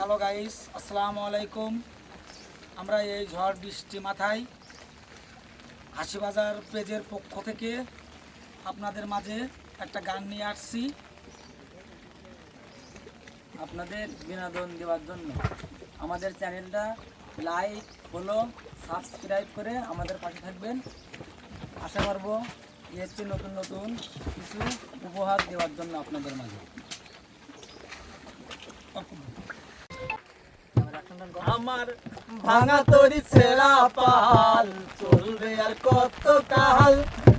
Hello guys, আসসালামু আলাইকুম। আমরা এই ঝড় বৃষ্টি মাথায় হাসিবাজার পেজের পক্ষ থেকে আপনাদের মাঝে একটা গান নিয়ে আসছি। আপনাদের বিনোদন দেওয়ার জন্য। আমাদের চ্যানেলটা লাইক, ফলো, সাবস্ক্রাইব করে আমাদের পাশে থাকবেন। আশা করব চেয়ে নতুন নতুন কিছু উপহার দেওয়ার জন্য আপনাদের মাঝে। আমার ভাঙা তরি ছেঁড়া পাল, চলবে আর কত কাল?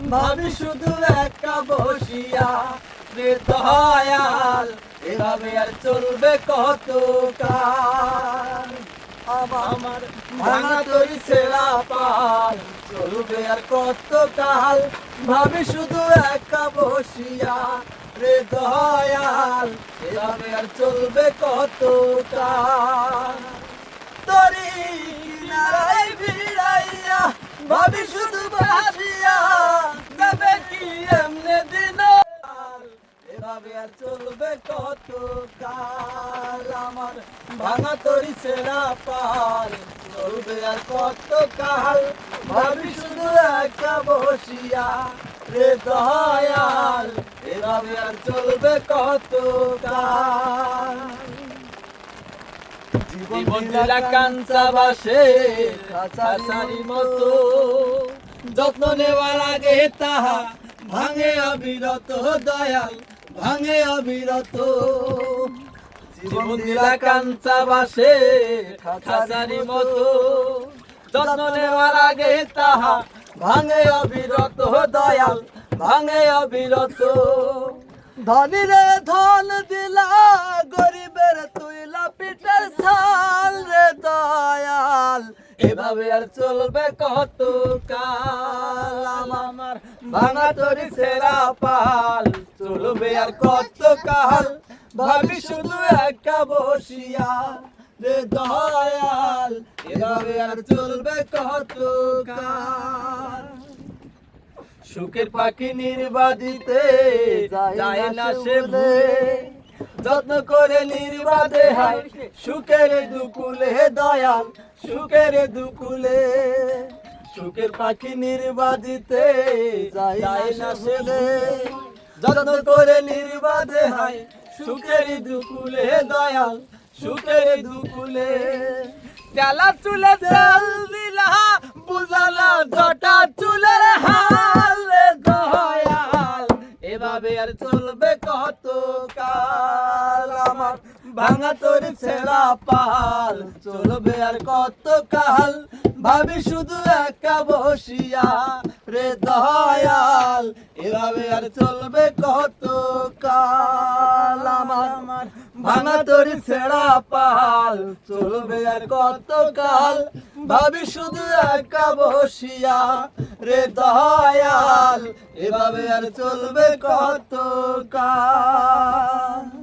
ভাবি শুধু একা বসিয়া দয়াল এভাবে আর চলবে কত কাল? আমার ভাঙা তরি ছেঁড়া পাল, চলবে আর কত কাল? ভাবি শুধু একা বসিয়া রে দয়াল এভাবে আর চলবে কত কাল? তরি কিনারায় ভিড়াইয়া ভাবি শুধু ভাবিয়া যাবে কি এমনে দিন এভাবে আর চলবে কত কাল আমার ভাঙা তরি সেরা পাল, চলবে আর কত কাল ভাবি শুধু একা বসিয়া রে দয়াল, এভাবে আর চলবে কত কাল জীবন কাঞ্চা বাসে কাছারি মতো। যত্ন নেওয়ার আগে তাহা ভাঙে অবিরত, দয়াল, ভাঙে অবিরত। জীবন দিলা কাঞ্চা বাসে খাঁচারি মতো। যত্ন নেওয়ার আগে তাহা ভাঙে অবিরত, দয়াল, ভাঙে অবিরত। ধন দিলা গরিবের এভাবে আর চলবে কত কাল আমার ভাঙা তরি সেরা পাল চলবে আর কত কাল ভাবি শুধু একা বসিয়া রে দয়াল এভাবে আর চলবে কত কাল সুখের পাখি নির্বাদিতে যায় না সে ভুলে। যত্ন করে নির্বাদে হয়। সুখের দুকুলে দয়াল, সুখের দুকুলে। সুখের পাখি নির্বাদিতে যায় না ভুলে যত্ন করে নির্বাদে হয়, সুখের দুকুলে দয়াল, সুখের দুকুলে। তেলা চুলে তেল দিলা চলবে কত কাল আমার ভাঙা তোর ছেড়া পাল? চলবে আর কত কাল ভাবি শুধু একা বসিয়া রে দয়াল। এভাবে আর চলবে কত কাল আমার ভাঙা তোর ছেঁড়া পাল চলবে আর কতকাল? ভাবি শুধু একা বসিয়া রে দয়াল, এভাবে আর চলবে কত কাল